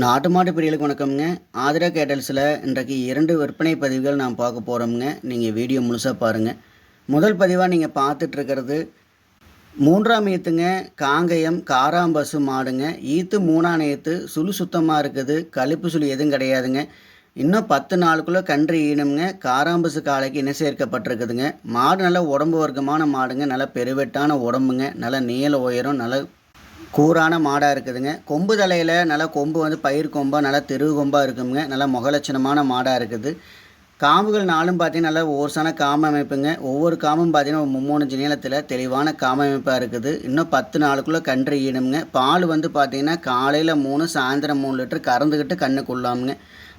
நாட்டு மாட்டு பிரியலுக்கு வணக்கம்ங்க. ஆதிரா கேட்டல்ஸில் இன்றைக்கு இரண்டு விற்பனை பதிவுகள் நான் பார்க்க போகிறோம்ங்க நீங்கள் வீடியோ முழுசாக பாருங்கள் முதல் பதிவாக நீங்கள் பார்த்துட்ருக்கிறது மூன்றாம் ஈத்துங்க காங்கயம் காராம்பசு மாடுங்க. ஈத்து மூணாம் ஈத்து சுழு சுத்தமாக இருக்குது. கழிப்பு சுழி எதுவும் கிடையாதுங்க. இன்னும் பத்து நாளுக்குள்ளே கன்று ஈனுங்க காராம்பசு காலைக்கு இணை சேர்க்கப்பட்டிருக்குதுங்க. மாடு நல்ல உடம்பு வர்க்கமான மாடுங்க. நல்ல பெருவெட்டான உடம்புங்க. நல்ல நீள உயரம் நல்ல கூரான மாடாக இருக்குதுங்க. கொம்பு தலையில் நல்லா கொம்பு வந்து பயிர் கொம்பாக நல்லா தெரு கொம்பாக இருக்குங்க. நல்லா முகலட்சணமான மாடாக இருக்குது. காம்புகள் நாளும் பார்த்தீங்கன்னா நல்லா ஓர்சான காம அமைப்புங்க. ஒவ்வொரு காமும் பார்த்தீங்கன்னா ஒரு மும்மூணு நீளத்தில் தெளிவான காம அமைப்பாக இருக்குது. இன்னும் பத்து நாளுக்குள்ளே கன்று ஈடுங்க பால் வந்து பார்த்தீங்கன்னா காலையில் மூணு சாயந்தரம் மூணு லிட்டர் கறந்துக்கிட்டு கண்ணுக்குள்ளாமுங்க.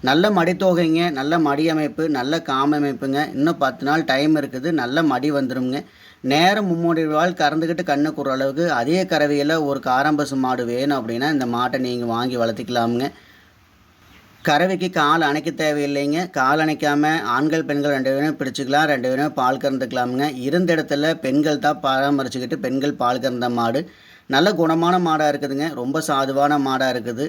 நல்ல மடித்தொகைங்க. நல்ல மடி அமைப்பு நல்ல காம அமைப்புங்க. இன்னும் பத்து நாள் டைம் இருக்குது. நல்ல மடி வந்துடுங்க நேரம் மும்மூடி ரூபாய் கறந்துக்கிட்டு கண்ணு கூற அளவுக்கு அதே கறவையில் ஒரு காரம்பசு மாடு வேணும் அப்படின்னா இந்த மாட்டை நீங்கள் வாங்கி வளர்த்திக்கலாமுங்க. கறவைக்கு கால் அணைக்க தேவையில்லைங்க. கால் அணைக்காமல் ஆண்கள் பெண்கள் ரெண்டு பேரும் பிடிச்சிக்கலாம் ரெண்டு பேரும் பால் கறந்துக்கலாமுங்க. இருந்த இடத்துல பெண்கள் தான் பராமரிச்சுக்கிட்டு பெண்கள் பால் கறந்த மாடு. நல்ல குணமான மாடாக இருக்குதுங்க. ரொம்ப சாதுவான மாடாக இருக்குது.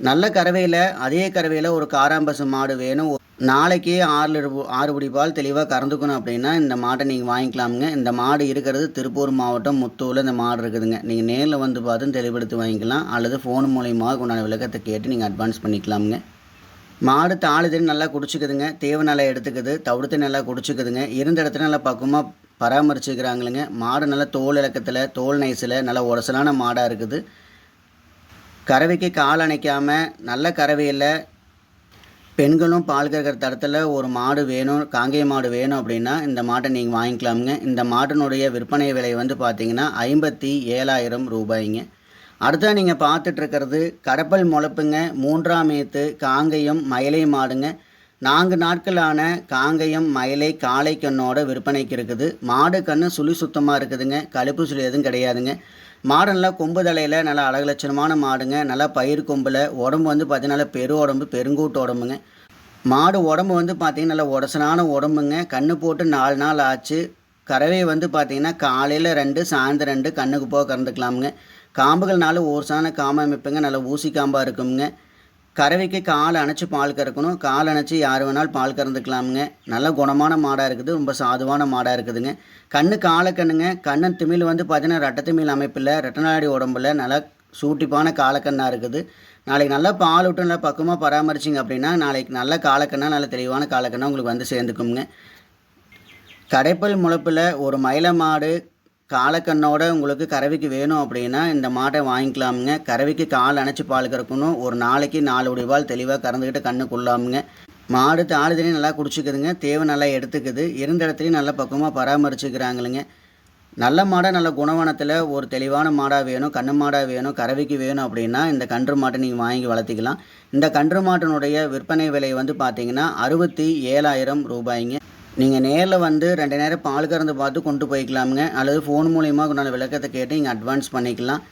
நல்ல கறவையில் அதே கறவையில் ஒரு காராம்பசு மாடு வேணும். நாளைக்கு ஆறு ஆறு படி பால் தெளிவாக கறந்துக்கணும் அப்படின்னா இந்த மாட்டை நீங்கள் வாங்கிக்கலாமுங்க. இந்த மாடு இருக்கிறது திருப்பூர் மாவட்டம் முத்தூரில் இந்த மாடு இருக்குதுங்க. நீங்கள் நேரில் வந்து பார்த்து தெளிவுபடுத்தி வாங்கிக்கலாம். அல்லது ஃபோன் மூலயமாக உண்டான விளக்கத்தை கேட்டு நீங்கள் அட்வான்ஸ் பண்ணிக்கலாமுங்க. மாடு தாளி நல்லா குடிச்சிக்குதுங்க. தேவை நல்லா எடுத்துக்குது. தவிர்த்து நல்லா குடிச்சிக்குதுங்க. இருந்த இடத்துல நல்லா பக்குவமாக பராமரிச்சுக்கிறாங்களுங்க. மாடு நல்லா தோல் இலக்கத்தில் தோல் நைஸில் நல்லா உரசலான மாடாக இருக்குது. கறவைக்கு கால் அணைக்காமல் நல்ல கறவையில் பெண்களும் பால் கறக்கிற தரத்தில் ஒரு மாடு வேணும் காங்கேய மாடு வேணும் அப்படின்னா இந்த மாட்டை நீங்கள் வாங்கிக்கலாமுங்க. இந்த மாட்டினுடைய விற்பனை விலை வந்து பார்த்தீங்கன்னா ஐம்பத்தி ஏழாயிரம் ரூபாய்ங்க. அடுத்தா நீங்கள் பார்த்துட்ருக்கிறது கடப்பல் முளப்புங்க மூன்றாம் ஏத்து காங்கேயம் மயிலை மாடுங்க. நான்கு நாட்களான காங்கயம் மயிலை காளை கண்ணோட விற்பனைக்கு இருக்குது. மாடு கண்ணு சுழி சுத்தமாக இருக்குதுங்க. கழுப்பு சுழி எதுவும் கிடையாதுங்க. மாடு நல்லா கொம்பு தலையில் நல்லா அழகு லட்சணமான மாடுங்க. நல்லா பயிர் கொம்பில். உடம்பு வந்து பார்த்தீங்கன்னா நல்லா பெரு உடம்பு பெருங்கூட்டு உடம்புங்க. மாடு உடம்பு வந்து பார்த்திங்கன்னா நல்லா உடசனான உடம்புங்க. கண்ணு போட்டு நாலு நாள் ஆச்சு. கறவை வந்து பார்த்திங்கன்னா காலையில் ரெண்டு சாயந்தரம் ரெண்டு கண்ணுக்கு போக கறந்துக்கலாமுங்க. காம்புகள்னால ஓர்சான காம அமைப்புங்க. நல்லா ஊசி காம்பாக இருக்குங்க கறவைக்கு கால் அணைச்சி பால் கறக்கணும். கால் அணைச்சி யார் வேணாலும் பால் கறந்துக்கலாமுங்க. நல்ல குணமான மாடாக இருக்குது. ரொம்ப சாதுவான மாடாக இருக்குதுங்க. கண்ணு காலை கண்ணுங்க. கண்ணன் திமிழ் வந்து பார்த்தீங்கன்னா ரெட்டத்திமிழ் அமைப்பில் ரெட்டநாடி உடம்புல நல்லா சூட்டிப்பான காலக்கண்ணாக இருக்குது. நாளைக்கு நல்லா பால் விட்டு நல்லா பக்குவமாக பராமரிச்சிங்க அப்படின்னா நாளைக்கு நல்ல காலக்கண்ணா நல்ல தெளிவான காலக்கண்ணா உங்களுக்கு வந்து சேர்ந்துக்குங்க கடைப்பல் முளப்பில் ஒரு மயில மாடு காலக்கண்ணோட உங்களுக்கு கறவைக்கு வேணும் அப்படின்னா இந்த மாட்டை வாங்கிக்கலாமுங்க. கறவைக்கு கால் அணைச்சி பால் கறக்கணும். ஒரு நாளைக்கு நாலு உடைவால் தெளிவாக கறந்துக்கிட்டு கண்ணுக்குள்ளாமுங்க. மாடு தாலி தண்ணி நல்லா குடிச்சிக்குதுங்க. தேவை நல்லா எடுத்துக்குது. இருந்த இடத்துலையும் நல்லா பக்கமாக பராமரிச்சுக்கிறாங்களுங்க. நல்ல மாடாக நல்ல குணவனத்தில் ஒரு தெளிவான மாடாக வேணும் கண்ணு மாடாக வேணும் கறவைக்கு வேணும் அப்படின்னா இந்த கன்று மாட்டை நீங்கள் வாங்கி வளர்த்திக்கலாம். இந்த கன்று மாட்டினுடைய விற்பனை விலை வந்து பார்த்தீங்கன்னா அறுபத்தி ஏழாயிரம் ரூபாய்ங்க. நீங்கள் நேரில் வந்து ரெண்டு நேரம் பால் கறந்து பார்த்து கொண்டு போய்க்கலாமுங்க. அல்லது ஃபோன் மூலிமா உண்டான விளக்கத்தை கேட்டு நீங்கள் அட்வான்ஸ் பண்ணிக்கலாம்.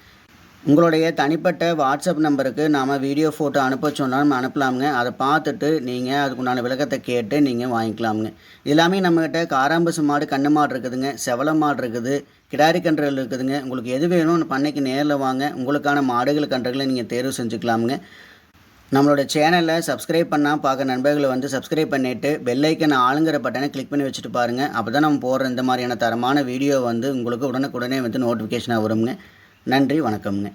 உங்களுடைய தனிப்பட்ட வாட்ஸ்அப் நம்பருக்கு நாம் வீடியோ ஃபோட்டோ அனுப்ப சொன்னாலும் அனுப்பலாமுங்க. அதை பார்த்துட்டு நீங்கள் அதுக்குண்டான விளக்கத்தை கேட்டு நீங்கள் வாங்கிக்கலாமுங்க. எல்லாமே நம்மக்கிட்ட காராம்பசு மாடு கண்ணு மாடு இருக்குதுங்க. செவல மாடு இருக்குது. கிடாரி கன்றுகள் இருக்குதுங்க. உங்களுக்கு எது வேணும் பண்ணைக்கு நேரில் வாங்க. உங்களுக்கான மாடுகள் கன்றுகளை நீங்கள் தேர்வு செஞ்சுக்கலாமுங்க. நம்மளோட சேனலை சப்ஸ்கிரைப் பண்ணால் பார்க்க நண்பர்களை வந்து சப்ஸ்கிரைப் பண்ணிவிட்டு பெல்லைக்கன் ஆளுங்கிற பட்டனை கிளிக் பண்ணி வச்சுட்டு பாருங்கள் அப்போ தான் நம்ம போடுற இந்த மாதிரியான தரமான வீடியோ வந்து உங்களுக்கு உடனுக்குடனே வந்து நோட்டிஃபிகேஷனாக வருங்க நன்றி வணக்கம்ங்க.